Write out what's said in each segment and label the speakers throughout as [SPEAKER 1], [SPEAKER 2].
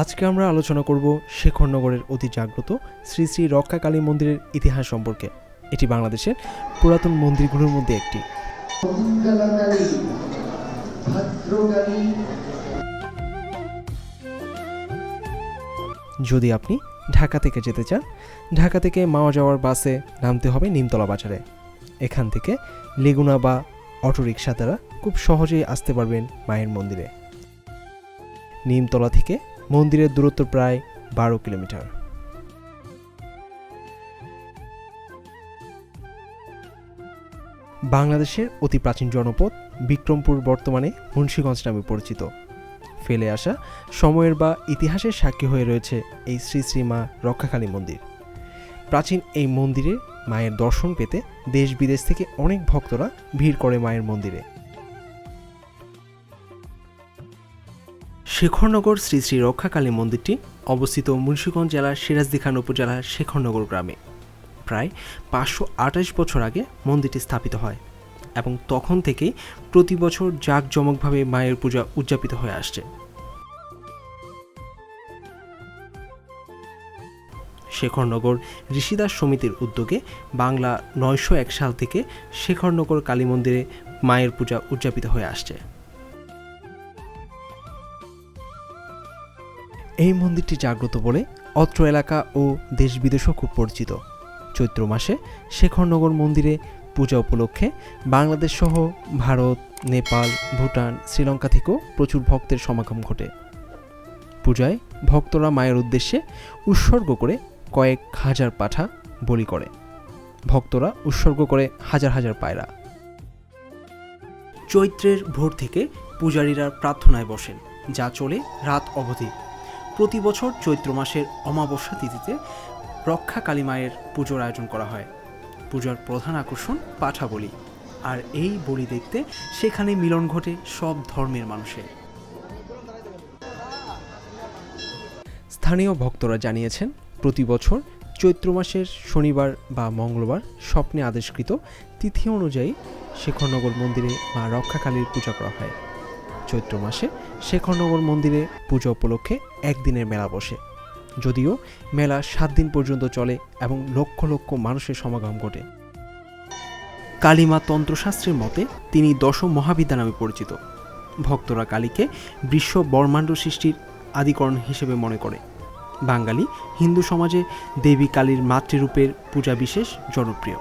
[SPEAKER 1] আজকে আমরা আলোচনা করব শেখরনগরের অতি জাগ্রত শ্রী শ্রী রক্ষাকালী মন্দিরের ইতিহাস সম্পর্কে। এটি বাংলাদেশের পুরাতন মন্দিরগুলোর মধ্যে একটি। যদি আপনি ঢাকা থেকে যেতে চান, ঢাকা থেকে মাওয়া যাওয়ার বাসে নামতে হবে নিমতলা বাজারে। এখান থেকে লেগুনা বা অটোরিকশা দ্বারা খুব সহজেই আসতে পারবেন মায়ের মন্দিরে। নিমতলা থেকে মন্দিরের দূরত্ব প্রায় বারো কিলোমিটার। বাংলাদেশের অতি প্রাচীন জনপদ বিক্রমপুর বর্তমানে মুন্সীগঞ্জ নামে পরিচিত। ফেলে আসা সময়ের বা ইতিহাসের সাক্ষী হয়ে রয়েছে এই শ্রী শ্রী মা রক্ষাকালী মন্দির। প্রাচীন এই মন্দিরে মায়ের দর্শন পেতে দেশ বিদেশ থেকে অনেক ভক্তরা ভিড় করে মায়ের মন্দিরে। শেখরনগর শ্রী শ্রী রক্ষাকালী মন্দিরটি অবস্থিত মুন্সীগঞ্জ জেলার সিরাজদিখান উপজেলার শেখরনগর গ্রামে। প্রায় পাঁচশো আঠাশ বছর আগে মন্দিরটি স্থাপিত হয় এবং তখন থেকেই প্রতি বছর জাঁকজমকভাবে মায়ের পূজা উদযাপিত হয়ে আসছে। শেখরনগর ঋষিদাস সমিতির উদ্যোগে বাংলা নয়শো এক সাল থেকে শেখরনগর কালী মন্দিরে মায়ের পূজা উদযাপিত হয়ে আসছে। এই মন্দিরটি জাগ্রত বলে অত্র এলাকা ও দেশ বিদেশেও খুব পরিচিত। চৈত্র মাসে শেখরনগর মন্দিরে পূজা উপলক্ষে বাংলাদেশ সহ ভারত, নেপাল, ভুটান, শ্রীলঙ্কা থেকেও প্রচুর ভক্তের সমাগম ঘটে। পূজায় ভক্তরা মায়ের উদ্দেশ্যে উৎসর্গ করে কয়েক হাজার পাঠা বলি করে। ভক্তরা উৎসর্গ করে হাজার হাজার পায়রা। চৈত্রের ভোর থেকে পূজারীরা প্রার্থনায় বসেন, যা চলে রাত অবধি। প্রতি বছর চৈত্র মাসের অমাবস্যা তিথিতে রক্ষা কালী মায়ের পুজোর আয়োজন করা হয়। পূজার প্রধান আকর্ষণ পাঠা বলি। আর এই বলি দেখতে সেখানে মিলন ঘটে সব ধর্মের মানুষের। স্থানীয় ভক্তরা জানিয়েছেন, প্রতি বছর চৈত্র মাসের শনিবার বা মঙ্গলবার স্বপ্নে আদেশকৃত তিথি অনুযায়ী শেখরনগর মন্দিরে মা রক্ষাকালীর পূজা করা হয়। চৈত্র মাসে শেখরনগর মন্দিরে পূজা উপলক্ষে একদিনের মেলা বসে। যদিও মেলা সাত দিন পর্যন্ত চলে এবং লক্ষ লক্ষ মানুষের সমাগম ঘটে। কালীমা তন্ত্রশাস্ত্রের মতে তিনি দশম মহাবিদ্যা নামে পরিচিত। ভক্তরা কালীকে বিশ্ব ব্রহ্মাণ্ড সৃষ্টির আদিকরণ হিসেবে মনে করে। বাঙালি হিন্দু সমাজে দেবী কালীর মাতৃরূপের পূজা বিশেষ জনপ্রিয়।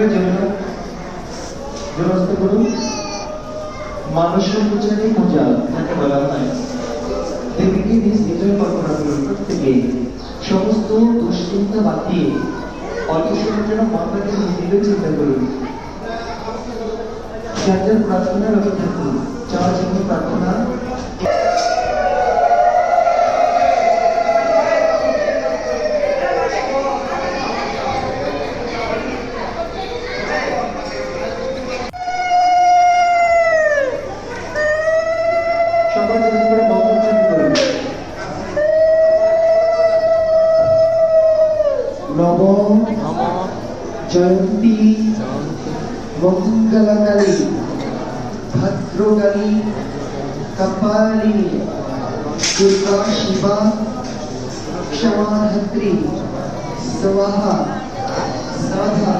[SPEAKER 2] পুনরের জন্য ব্যবস্থা করুন। মানুষ পূজারই পূজা যাকে বলা হয়। দেবীকে নিজ নিজের কল্পনা করুন প্রত্যেকে সমস্ত দুশ্চিন্তা বাদ দিয়ে অল্প সময়ের জন্য মনটাকে নিজেকে চিন্তা করুন। যার যার প্রার্থনা রত থাকুন চাওয়ার জন্য প্রার্থনা चंडी मंगलगली भद्रगली कपाली दुर्गा शिवा क्षमाधत्री स्वाहा साधा।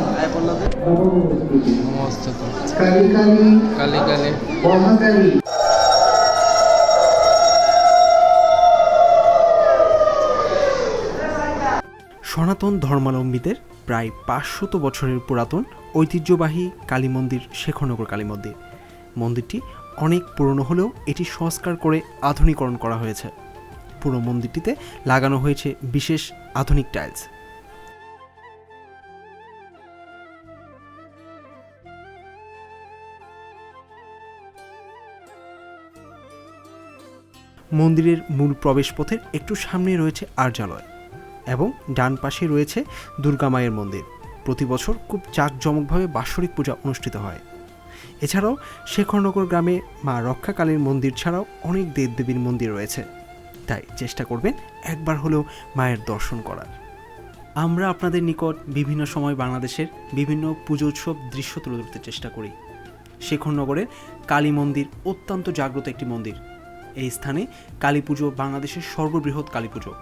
[SPEAKER 2] कली कली
[SPEAKER 3] कली कली
[SPEAKER 2] महाकाली
[SPEAKER 1] সনাতন ধর্মাবলম্বীদের প্রায় পাঁচশত বছরের পুরাতন ঐতিহ্যবাহী কালী মন্দির শেখরনগর কালী মন্দির। মন্দিরটি অনেক পুরনো হলেও এটি সংস্কার করে আধুনিকরণ করা হয়েছে। পুরো মন্দিরটিতে লাগানো হয়েছে বিশেষ আধুনিক টাইলস। মন্দিরের মূল প্রবেশপথের একটু সামনে রয়েছে আর্যালয়। এবং ডান পাশে রয়েছে দুর্গা মায়ের মন্দির। প্রতি বছর খুব জাঁকজমকভাবে বাৎসরিক পূজা অনুষ্ঠিত হয়। এছাড়াও শেখরনগর গ্রামে মা রক্ষাকালীর মন্দির ছাড়াও অনেক দেবদেবীর মন্দির রয়েছে। তাই চেষ্টা করবেন একবার হলেও মায়ের দর্শন করার। আমরা আপনাদের নিকট বিভিন্ন সময় বাংলাদেশের বিভিন্ন পুজো উৎসব দৃশ্য তুলে ধরতে চেষ্টা করি। শেখরনগরের কালী মন্দির অত্যন্ত জাগ্রত একটি মন্দির। এই স্থানে কালী পুজো বাংলাদেশের সর্ববৃহৎ কালী পুজো।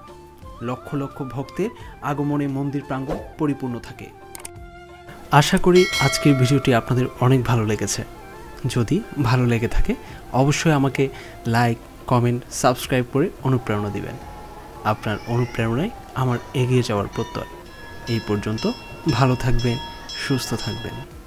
[SPEAKER 1] লক্ষ লক্ষ ভক্তের আগমনে মন্দির প্রাঙ্গণ পরিপূর্ণ থাকে। আশা করি আজকের ভিডিওটি আপনাদের অনেক ভালো লেগেছে। যদি ভালো লেগে থাকে, অবশ্যই আমাকে লাইক, কমেন্ট, সাবস্ক্রাইব করে অনুপ্রেরণা দিবেন। আপনার অনুপ্রেরণায় আমার এগিয়ে যাওয়ার প্রত্যয়। এই পর্যন্ত ভালো থাকবেন, সুস্থ থাকবেন।